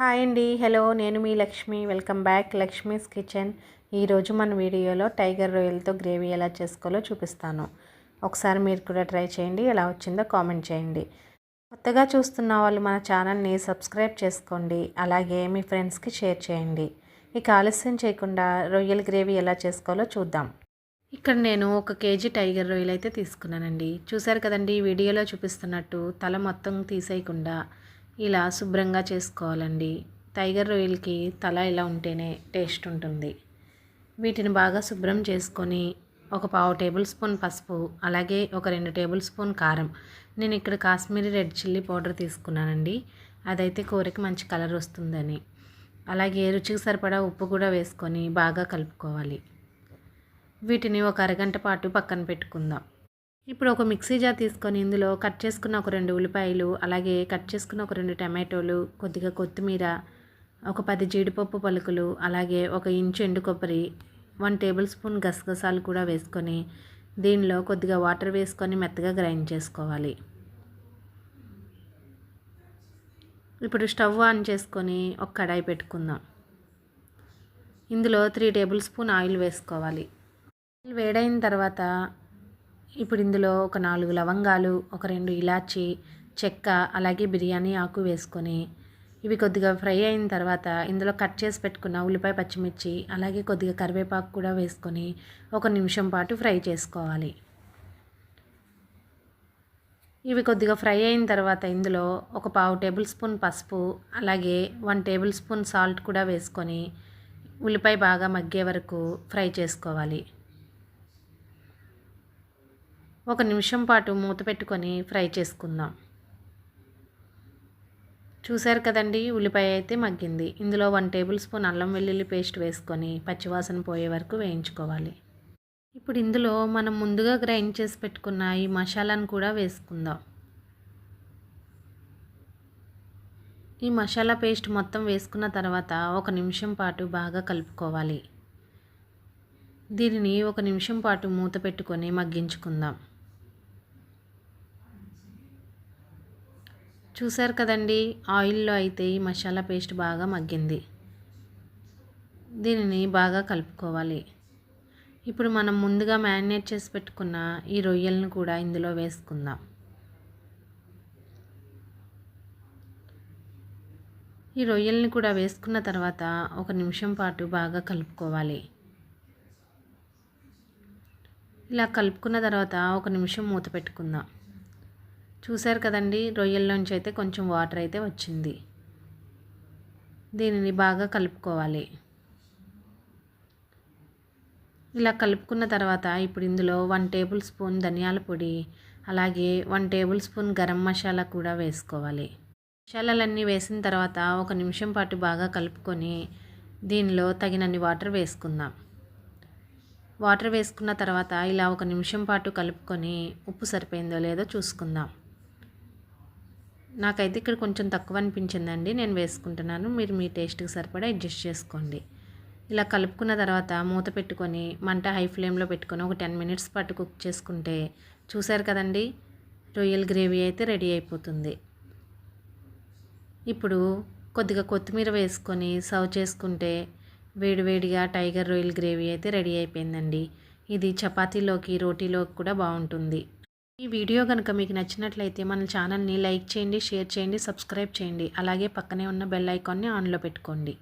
Hi అండి. Hello నేను మీ Lakshmi. Welcome back Lakshmi's kitchen. ఈరోజు మన వీడియోలో టైగర్ రొయ్యలతో గ్రేవీ ఎలా చేసుకోవాలో చూపిస్తాను. ఒకసారి మీరు కూడా ట్రై చేయండి. ఎలా వచ్చిందో కామెంట్ చేయండి. కొత్తగా చూస్తున్న వాళ్ళు మన ఛానల్ని సబ్స్క్రైబ్ చేసుకోండి. అలాగే మీ ఫ్రెండ్స్కి షేర్ చేయండి. ఇక ఆలస్యం చేయకుండా రొయ్యల గ్రేవీ ఎలా చేసుకోవాలో చూద్దాం. ఇక్కడ నేను ఒక కేజీ టైగర్ రొయ్యలు అయితే తీసుకున్నానండి. చూసారు కదండి వీడియోలో చూపిస్తున్నట్టు తల మొత్తం తీసేయకుండా ఇలా శుభ్రంగా చేసుకోవాలండి. టైగర్ రొయ్యలకి తల ఇలా ఉంటేనే టేస్ట్ ఉంటుంది. వీటిని బాగా శుభ్రం చేసుకొని ఒక పావు టేబుల్ స్పూన్ పసుపు అలాగే ఒక రెండు టేబుల్ స్పూన్ కారం. నేను ఇక్కడ కాశ్మీరీ రెడ్ చిల్లీ పౌడర్ తీసుకున్నానండి. అదైతే కూరకి మంచి కలర్ వస్తుందని. అలాగే రుచికి సరిపడా ఉప్పు కూడా వేసుకొని బాగా కలుపుకోవాలి. వీటిని ఒక అరగంట పాటు పక్కన పెట్టుకుందాం. ఇప్పుడు ఒక మిక్సీ జార్ తీసుకొని ఇందులో కట్ చేసుకున్న ఒక రెండు ఉల్లిపాయలు అలాగే కట్ చేసుకున్న ఒక రెండు టమాటోలు కొద్దిగా కొత్తిమీర ఒక పది జీడిపప్పు పలుకులు అలాగే ఒక ఇంచు ఎండు కొబ్బరి వన్ టేబుల్ స్పూన్ గసగసాలు కూడా వేసుకొని దీనిలో కొద్దిగా వాటర్ వేసుకొని మెత్తగా గ్రైండ్ చేసుకోవాలి. ఇప్పుడు స్టవ్ ఆన్ చేసుకొని ఒక కడాయి పెట్టుకుందాం. ఇందులో త్రీ టేబుల్ స్పూన్ ఆయిల్ వేసుకోవాలి. ఆయిల్ వేడైన తర్వాత ఇప్పుడు ఇందులో ఒక నాలుగు లవంగాలు ఒక రెండు ఇలాచి చెక్క అలాగే బిర్యానీ ఆకు వేసుకొని ఇవి కొద్దిగా ఫ్రై అయిన తర్వాత ఇందులో కట్ చేసి పెట్టుకున్న ఉల్లిపాయ పచ్చిమిర్చి అలాగే కొద్దిగా కరివేపాకు కూడా వేసుకొని ఒక నిమిషం పాటు ఫ్రై చేసుకోవాలి. ఇవి కొద్దిగా ఫ్రై అయిన తర్వాత ఇందులో ఒక పావు టేబుల్ స్పూన్ పసుపు అలాగే వన్ టేబుల్ స్పూన్ సాల్ట్ కూడా వేసుకొని ఉల్లిపాయ బాగా మగ్గే వరకు ఫ్రై చేసుకోవాలి. ఒక నిమిషం పాటు మూత పెట్టుకొని ఫ్రై చేసుకుందాం. చూశారు కదండి ఉల్లిపాయ అయితే మగ్గింది. ఇందులో వన్ టేబుల్ స్పూన్ అల్లం వెల్లుల్లి పేస్ట్ వేసుకొని పచ్చివాసన పోయే వరకు వేయించుకోవాలి. ఇప్పుడు ఇందులో మనం ముందుగా గ్రైండ్ చేసి పెట్టుకున్న ఈ మసాలాను కూడా వేసుకుందాం. ఈ మసాలా పేస్ట్ మొత్తం వేసుకున్న తర్వాత ఒక నిమిషం పాటు బాగా కలుపుకోవాలి. దీనిని ఒక నిమిషం పాటు మూత పెట్టుకొని మగ్గించుకుందాం. చూసారు కదండి ఆయిల్లో అయితే ఈ మసాలా పేస్ట్ బాగా మగ్గింది. దీనిని బాగా కలుపుకోవాలి. ఇప్పుడు మనం ముందుగా మ్యారినేట్ చేసి పెట్టుకున్న ఈ రొయ్యలను కూడా ఇందులో వేసుకుందాం. ఈ రొయ్యల్ని కూడా వేసుకున్న తర్వాత ఒక నిమిషం పాటు బాగా కలుపుకోవాలి. ఇలా కలుపుకున్న తర్వాత ఒక నిమిషం మూత పెట్టుకుందాం. చూశారు కదండి రొయ్యల్లోంచి అయితే కొంచెం వాటర్ అయితే వచ్చింది. దీనిని బాగా కలుపుకోవాలి. ఇలా కలుపుకున్న తర్వాత ఇప్పుడు ఇందులో వన్ టేబుల్ స్పూన్ ధనియాల పొడి అలాగే one tablespoon garam masala కూడా వేసుకోవాలి. మసాలాలన్నీ వేసిన తర్వాత ఒక నిమిషం పాటు బాగా కలుపుకొని దీనిలో తగినన్ని వాటర్ వేసుకుందాం. వాటర్ వేసుకున్న తర్వాత ఇలా ఒక నిమిషం పాటు కలుపుకొని ఉప్పు సరిపోయిందో లేదో చూసుకుందాం. నాకైతే ఇక్కడ కొంచెం తక్కువ అనిపించిందండి నేను వేసుకుంటున్నాను. మీరు మీ టేస్ట్కి సరిపడా అడ్జస్ట్ చేసుకోండి. ఇలా కలుపుకున్న తర్వాత మూత పెట్టుకొని మంట హై ఫ్లేమ్లో పెట్టుకొని ఒక టెన్ మినిట్స్ పాటు కుక్ చేసుకుంటే చూసారు కదండి రొయ్యల గ్రేవీ అయితే రెడీ అయిపోతుంది. ఇప్పుడు కొద్దిగా కొత్తిమీర వేసుకొని సర్వ్ చేసుకుంటే వేడివేడిగా టైగర్ రొయ్యల గ్రేవీ అయితే రెడీ అయిపోయిందండి. ఇది చపాతీలోకి రోటీలోకి కూడా బాగుంటుంది. ఈ వీడియో కనుక మీకు నచ్చినట్లయితే మన ఛానల్ని లైక్ చేయండి షేర్ చేయండి సబ్స్క్రైబ్ చేయండి. అలాగే పక్కనే ఉన్న బెల్ ఐకాన్ని ఆన్లో పెట్టుకోండి.